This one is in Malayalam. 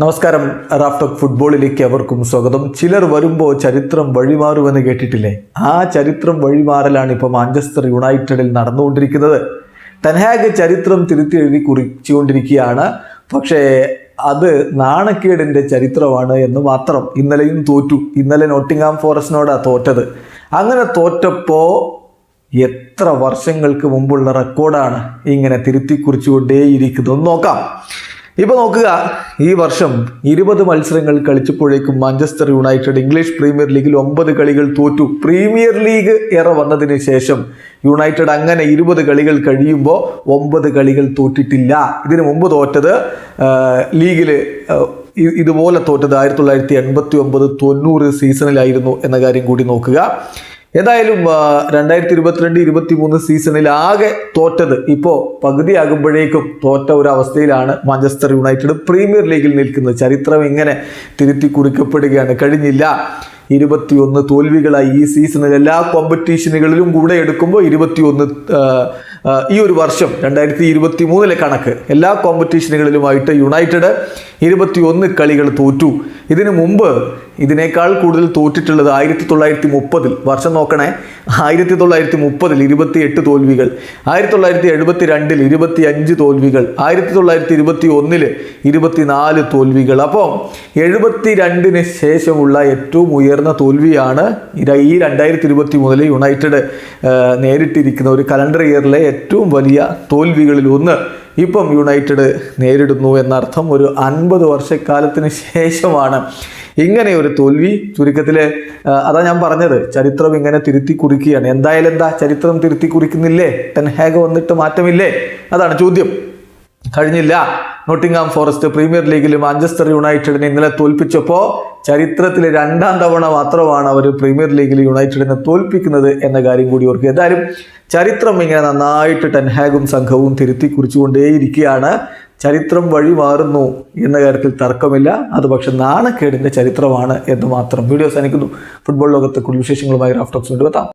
നമസ്കാരം. റാഫ്റ്റോക്ക് ഫുട്ബോളിലേക്ക് അവർക്കും സ്വാഗതം. ചിലർ വരുമ്പോൾ ചരിത്രം വഴിമാറുമെന്ന് കേട്ടിട്ടില്ലേ? ആ ചരിത്രം വഴിമാറലാണ് ഇപ്പോൾ മാഞ്ചസ്റ്റർ യുണൈറ്റഡിൽ നടന്നുകൊണ്ടിരിക്കുന്നത്. ടെൻഹാഗ് ചരിത്രം തിരുത്തി എഴുതി കുറിച്ചുകൊണ്ടിരിക്കുകയാണ്. പക്ഷേ അത് നാണക്കേടിന്റെ ചരിത്രമാണ് എന്ന് മാത്രം ഇന്നലെയും തോറ്റു. ഇന്നലെ നോട്ടിങ്ങാം ഫോറസ്റ്റിനോടാണ് തോറ്റത്. അങ്ങനെ തോറ്റപ്പോൾ എത്ര വർഷങ്ങൾക്ക് മുമ്പുള്ള റെക്കോർഡാണ് ഇങ്ങനെ തിരുത്തി കുറിച്ചുകൊണ്ടേയിരിക്കുന്നത്? നോക്കാം. ഇപ്പോൾ നോക്കുക ഈ വർഷം ഇരുപത് മത്സരങ്ങൾ കളിച്ചപ്പോഴേക്കും മാഞ്ചസ്റ്റർ യുണൈറ്റഡ് ഇംഗ്ലീഷ് പ്രീമിയർ ലീഗിൽ ഒമ്പത് കളികൾ തോറ്റു. പ്രീമിയർ ലീഗ് എറ വന്നതിന് ശേഷം യുണൈറ്റഡ് അങ്ങനെ ഇരുപത് കളികൾ കഴിയുമ്പോൾ ഒമ്പത് കളികൾ തോറ്റിട്ടില്ല. ഇതിനു മുമ്പ് തോറ്റത് ലീഗിൽ ഇതുപോലെ തോറ്റത് ആയിരത്തി തൊള്ളായിരത്തി എൺപത്തി ഒമ്പത് തൊണ്ണൂറ് സീസണിലായിരുന്നു എന്ന കാര്യം കൂടി നോക്കുക. ഏതായാലും രണ്ടായിരത്തി ഇരുപത്തിരണ്ട് ഇരുപത്തി മൂന്ന് സീസണിൽ ആകെ തോറ്റത് ഇപ്പോൾ പകുതിയാകുമ്പോഴേക്കും തോറ്റ ഒരു അവസ്ഥയിലാണ് മാഞ്ചസ്റ്റർ യുണൈറ്റഡ് പ്രീമിയർ ലീഗിൽ നിൽക്കുന്നത്. ചരിത്രം ഇങ്ങനെ തിരുത്തി കുറിക്കപ്പെടുകയാണ്. കഴിഞ്ഞില്ല ഇരുപത്തിയൊന്ന് തോൽവികളായി ഈ സീസണിൽ എല്ലാ കോമ്പറ്റീഷനുകളിലും കൂടെ എടുക്കുമ്പോൾ ഇരുപത്തിയൊന്ന് ഈ ഒരു വർഷം രണ്ടായിരത്തി ഇരുപത്തി മൂന്നിലെ കണക്ക്. എല്ലാ കോമ്പറ്റീഷനുകളിലുമായിട്ട് യുണൈറ്റഡ് ഇരുപത്തിയൊന്ന് കളികൾ തോറ്റു. ഇതിനു മുമ്പ് ഇതിനേക്കാൾ കൂടുതൽ തോറ്റിട്ടുള്ളത് ആയിരത്തി തൊള്ളായിരത്തി മുപ്പതിൽ വർഷം നോക്കണേ. ആയിരത്തി തൊള്ളായിരത്തി മുപ്പതിൽ ഇരുപത്തി എട്ട് തോൽവികൾ. ആയിരത്തി തൊള്ളായിരത്തി എഴുപത്തി രണ്ടിൽ ഇരുപത്തി അഞ്ച് തോൽവികൾ. ആയിരത്തി തൊള്ളായിരത്തി ഇരുപത്തി ഒന്നിൽ ഇരുപത്തിനാല് തോൽവികൾ. അപ്പോൾ എഴുപത്തി രണ്ടിന് ശേഷമുള്ള ഏറ്റവും ഉയർന്ന തോൽവിയാണ് ഈ രണ്ടായിരത്തി ഇരുപത്തി മൂന്നിൽ യുണൈറ്റഡ് നേരിട്ടിരിക്കുന്ന ഒരു കലണ്ടർ ഇയറിലെ ഏറ്റവും വലിയ തോൽവികളിൽ ഒന്ന്. ഇപ്പം യുണൈറ്റഡ് നേരിടുന്നു എന്നർത്ഥം ഒരു അൻപത് വർഷക്കാലത്തിന് ശേഷമാണ്. ഇങ്ങനെ ഒരു തോൽവി ചുരുക്കത്തിൽ അതാ ഞാൻ പറഞ്ഞത് ചരിത്രം ഇങ്ങനെ തിരുത്തി കുറിക്കുകയാണ്. എന്തായാലും എന്താ ചരിത്രം തിരുത്തി കുറിക്കുന്നില്ലേ? ടെൻഹാഗ് വന്നിട്ട് മാറ്റമില്ലേ? അതാണ് ചോദ്യം. കഴിഞ്ഞില്ല. നോട്ടിംഗാം ഫോറസ്റ്റ് പ്രീമിയർ ലീഗിൽ മാഞ്ചസ്റ്റർ യുണൈറ്റഡിനെ ഇന്നലെ തോൽപ്പിച്ചപ്പോൾ ചരിത്രത്തിലെ രണ്ടാം തവണ മാത്രമാണ് അവർ പ്രീമിയർ ലീഗിൽ യുണൈറ്റഡിനെ തോൽപ്പിക്കുന്നത് എന്ന കാര്യം കൂടി ഓർക്കുക. എന്തായാലും ചരിത്രം ഇങ്ങനെ നന്നായിട്ട് ടെൻഹാഗും സംഘവും തിരുത്തി കുറിച്ചുകൊണ്ടേയിരിക്കുകയാണ്. ചരിത്രം വഴി മാറുന്നു എന്ന കാര്യത്തിൽ തർക്കമില്ല. അത് പക്ഷെ നാണക്കേടിന്റെ ചരിത്രമാണ് എന്ന് മാത്രം വീഡിയോ സനിക്കുന്നു ഫുട്ബോൾ ലോകത്തെ കൂടുതൽ വിശേഷങ്ങളുമായി റാഫ്റ്റോക്സ് കൊണ്ടുവെത്താം